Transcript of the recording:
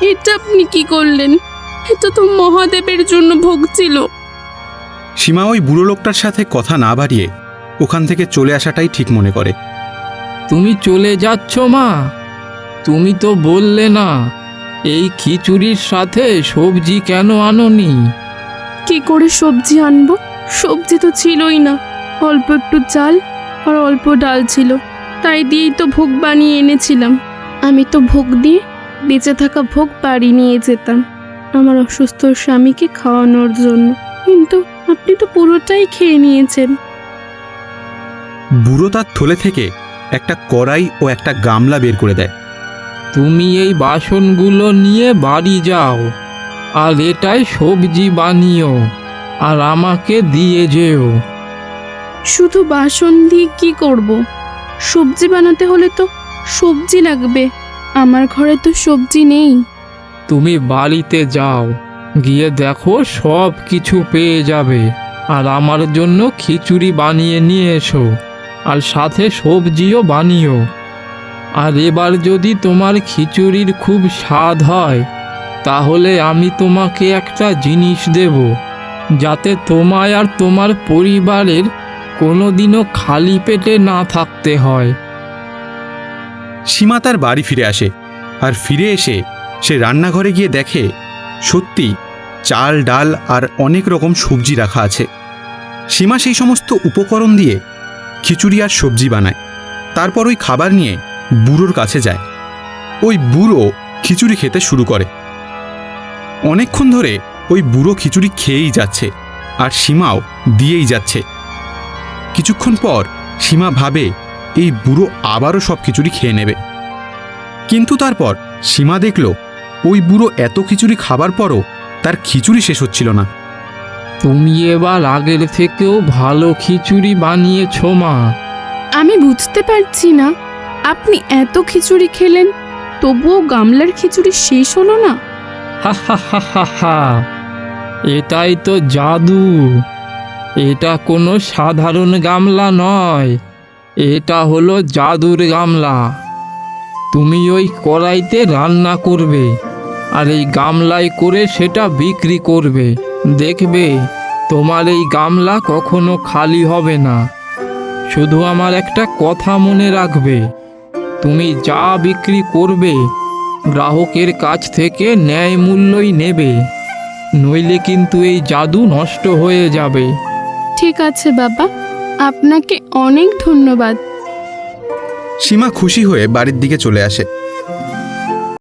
এটা আপনি কি করলেন? এটা তো মহাদেবের জন্য ভোগ ছিল। সীমা ওই বুড়ো লোকটার সাথে কথা না বাড়িয়ে ওখান থেকে চলে আসাটাই ঠিক মনে করে। তুমি চলে যাচ্ছ মা। তুমি তো বললে না এই খিচুড়ির সাথে সবজি কেন আনোনি? কি করে সবজি আনব? সবজি তো ছিলই না। অল্প একটু চাল আর অল্প ডাল ছিল। তাই দিয়েই তো ভোগ বানিয়ে এনেছিলাম। আমি তো ভোগ দিয়ে বেঁচে থাকা ভোগ বাড়ি নিয়ে যেতাম। আমার অসুস্থ স্বামীকে খাওয়ানোর জন্য। কিন্তু আপনি তো পুরোটাই খেয়ে নিয়েছেন। বুড়ো তার থলে থেকে একটা কড়াই ও একটা গামলা বের করে দেয়। তুমি এই বাসনগুলো নিয়ে বাড়ি যাও আর এটাই সবজি বানিও আর আমাকে দিয়ে যেও। শুধু বাসন দিয়ে কি করব? সবজি বানাতে হলে তো সবজি লাগবে। আমার ঘরে তো সবজি নেই। তুমি বাড়িতে যাও, গিয়ে দেখো সব কিছু পেয়ে যাবে। আর আমার জন্য খিচুড়ি বানিয়ে নিয়ে এসো, আর সাথে সবজিও বানিও। আর এবার যদি তোমার খিচুড়ির খুব স্বাদ হয়, তাহলে আমি তোমাকে একটা জিনিস দেব, যাতে তোমায় আর তোমার পরিবারের কোনোদিনও খালি পেটে না থাকতে হয়। সীমা তার বাড়ি ফিরে আসে আর ফিরে এসে সে রান্নাঘরে গিয়ে দেখে সত্যি চাল, ডাল আর অনেক রকম সবজি রাখা আছে। সীমা সেই সমস্ত উপকরণ দিয়ে খিচুড়ি আর সবজি বানায়। তারপর ওই খাবার নিয়ে বুড়োর কাছে যায়। ওই বুড়ো খিচুড়ি খেতে শুরু করে। অনেকক্ষণ ধরে ওই বুড়ো খিচুড়ি খেয়েই যাচ্ছে আর সীমাও দিয়েই যাচ্ছে। কিছুক্ষণ পর সীমা ভাবে এই বুড়ো আবারও সব খিচুড়ি খেয়ে নেবে। কিন্তু তারপর সীমা দেখল ওই বুড়ো এত খিচুড়ি খাবার পরও তার খিচুড়ি শেষ হচ্ছিল না। তুমি এবার আগের থেকেও ভালো খিচুড়ি বানিয়েছো মা। আমি বুঝতে পারছি না আপনি এত খিচুড়ি খেলেন তবুও গামলার খিচুড়ি শেষ হলো না? হা হা হা হা হা। এটাই তো জাদু। এটা কোনো সাধারণ গামলা নয়। এটা হলো জাদুর গামলা। তুমি ওই কড়াইতে রান্না করবে আর এই গামলায় করে সেটা বিক্রি করবে। দেখবে তোমার এই গামলা কখনো খালি হবে না। শুধু আমার একটা কথা মনে রাখবে, তুমি যা বিক্রি করবে গ্রাহকের কাছ থেকে ন্যায় মূল্যই নেবে, নইলে কিন্তু এই জাদু নষ্ট হয়ে যাবে। ঠিক আছে বাবা, আপনাকে অনেক ধন্যবাদ। সীমা খুশি হয়ে বাড়ির দিকে চলে আসে।